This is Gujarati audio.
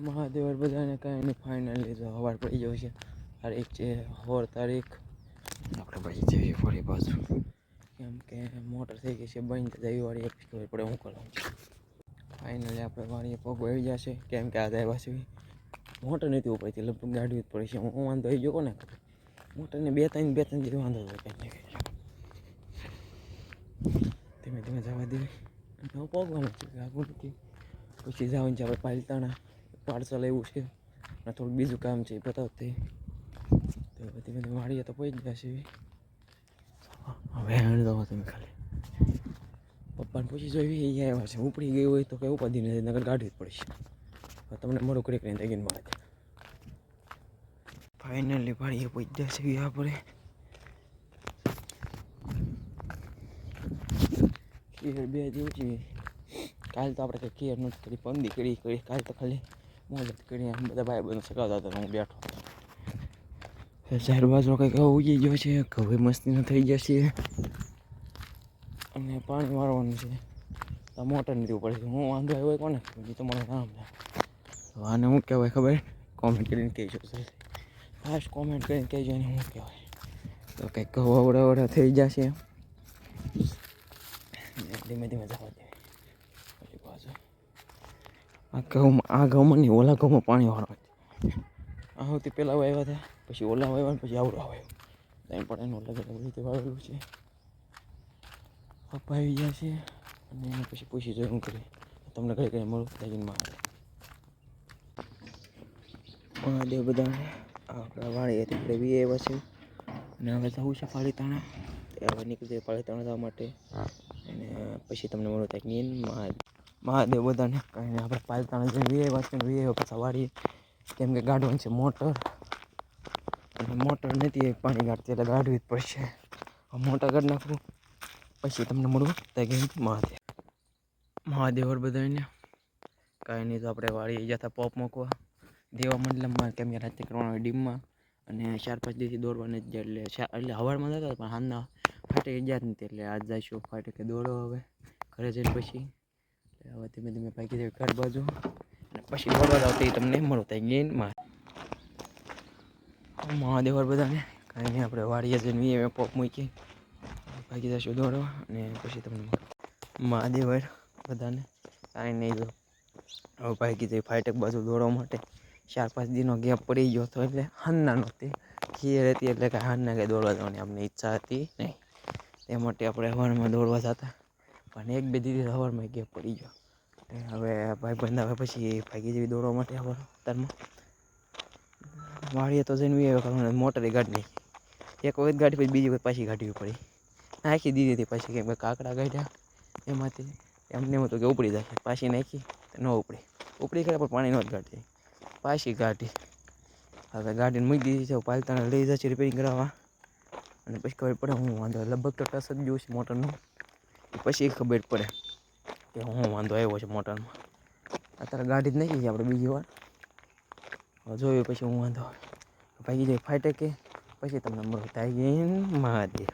મહાદેવ બધાને કાંઈ નહીં ફાઇનલી તો હવાર પડી ગયો છે. તારીખ છે સોળ તારીખ. આપણે પછી જઈએ ફરી પાછું. કેમ કે મોટર થઈ ગઈ છે બંધ જઈ વાળી એક ખબર પડે હું કરું ફાઇનલી આપણે વાળીએ પગ આવી જશે કેમ કે આ જાય પાછું. મોટર નથી ઉપડતી લગભગ ગાડી જ પડી છે. હું વાંધો આવી ગયો ને મોટરને બે ત્રણ બે ત્રણ જેવી વાંધો હતો ધીમે ધીમે જવા દેવી હું પગવાનું છે નથી. પછી જવાનું છે આપણે પાલતાણા. પાર્સલ એવું છે. અને થોડુંક બીજું કામ છે એ બતાવતી તો ધીમે ધીમે વાળીએ તો પહોંચી જશે હવે હેણ દો તમે ખાલી. પપ્પાને પૂછી જોઈ અહીંયા આવ્યા છે. ઉપડી ગઈ હોય તો કંઈ ઉપાધિ નથી નગર ગાડી જ પડશે. હવે તમને મોડું કરી કરીને તગીને મારે ફાઇનલી ભાડીએ પહોંચી જશે આપણે. કેર બે દિવસ છે. કાલ તો આપણે કંઈ કેર નથી કરી પંદી કરી કરી. કાલ તો ખાલી મોજ જ કરી બધા ભાઈ બંધ સગાવતા હતા હું બેઠો. ચાર બાજુ કંઈક ઉગી ગયો છે ઘઉં મસ્તીનો થઈ જશે. અને પાણી મારવાનું છે. મોટર નથી પડે હું વાંધો આવ્યો કોને? બીજું તો મને થાય તો આને શું કહેવાય ખબર? કોમેન્ટ કરીને કહેજો ફાસ્ટ કોમેન્ટ કરીને કહેજો એને શું કહેવાય. તો કંઈક અવડા થઈ જશે. ધીમે ધીમે જવા દે. આ ઘઉંમાં આ ઘઉંમાં નહીં ઓલા ઘઉંમાં પાણી વાળવા આ સૌથી પહેલાં વાવ્યા હતા પછી ઓલા વાવ્યા ને પછી આવડો આવ્યો. ત્યાં પણ એનું અલગ અલગ રીતે વાવેલું છે. પપ્પા આવી ગયા છે અને એને પછી પૂછી જોઈ હું કરી. તમને કઈ કઈ મળું દાગીનમાં મહાદેવ બધાને. આપણા વાણી હતી આપણે બી આવ્યા છે અને હવે જવું છે પાલીતાણા હવે નીકળી જાય પાલીતાણા જવા માટે. અને પછી તમને મળું ત્યાં નીન મહાદેવ બધાને કાંઈ આપણે પાલતાણા જઈને વી વાંચીને છે પાછા વાળીએ. વાળી કેમ કે ગાડવાનું છે મોટર. અને મોટર નથી પાણી કાઢતી, એટલે ગાડવી જ પડશે. મોટર કાઢી નાખવું પછી તમને મળવું ત્યાં મહાદેવ. મહાદેવ બધાને કાંઈ નહીં તો આપણે વાળી જતા પોપ મૂકવા. દેવા મંડલમાં કેમ કે રાતે કરવાનો ડીમમાં. અને ચાર પાંચ દિવસથી દોડવાને જ એટલે એટલે હવારમાં જતા પણ હાલના ફાટે ગયા જ નથી, એટલે આજ જઈશું ફાટે કે દોડો હવે. ઘરે જઈને પછી. હવે ધીમે ધીમે ભાગી જાય ઘર બાજુ. અને પછી દોડવા જાવ તમને મળો ત્યાં ગેનમાં મહાદેવ બધાને. કાંઈ નહીં, આપણે વાડીએ જઈને પોપ મૂકી ભાગી જશું દોડવા અને પછી તમને મળો મહાદેવ બધાને. કાંઈ નહીં, જો. હવે ભાગી જાય ફાઇટક બાજુ દોડવા માટે. ચાર પાંચ દિનનો ગેપ પડી ગયો હતો એટલે હાનના નહોતી. ખીર હતી એટલે કે હાનના કંઈ દોડવા જવાની આપણને ઈચ્છા હતી નહીં. તે માટે આપણે હવારમાં દોડવા જતા. પણ એક બે દીધી સવારમાં ગેપ પડી ગયો. હવે ભાઈ બંધ આવે પછી ભાગી જેવી દોડવા માટે હવાર અત્યારમાં વાળીએ તો જઈને આવ્યો મોટરે ગાડી એક વખત ગાડી પછી બીજી વખત પાછી કાઢવી પડી. નાખી દીધી હતી પાછી કેમ કે કાકડા કાઢ્યા એમાંથી. એમને એમ હતું કે ઉપડી જાય. પાછી નાખી ન ઉપડી. ઉપડી ગયા પણ પાણી ન જ કાઢતી પાછી ગાઢી હવે ગાડીને મૂકી દીધી છે પાલતાને લઈ જશે રિપેરિંગ કરાવવા. અને પછી ખબર પડે હું વાંધો, લગભગ તો ટસ જ જોઉં છે મોટરનું. પછી ખબર પડે કે હું વાંધો આવ્યો છે મોટરમાં. અત્યારે ગાડી જ નાખી છે આપણે બીજી વાર. જોયું પછી હું વાંધો ભાગી જાય ફાટે કે પછી તમને મળતા મહાદેવ.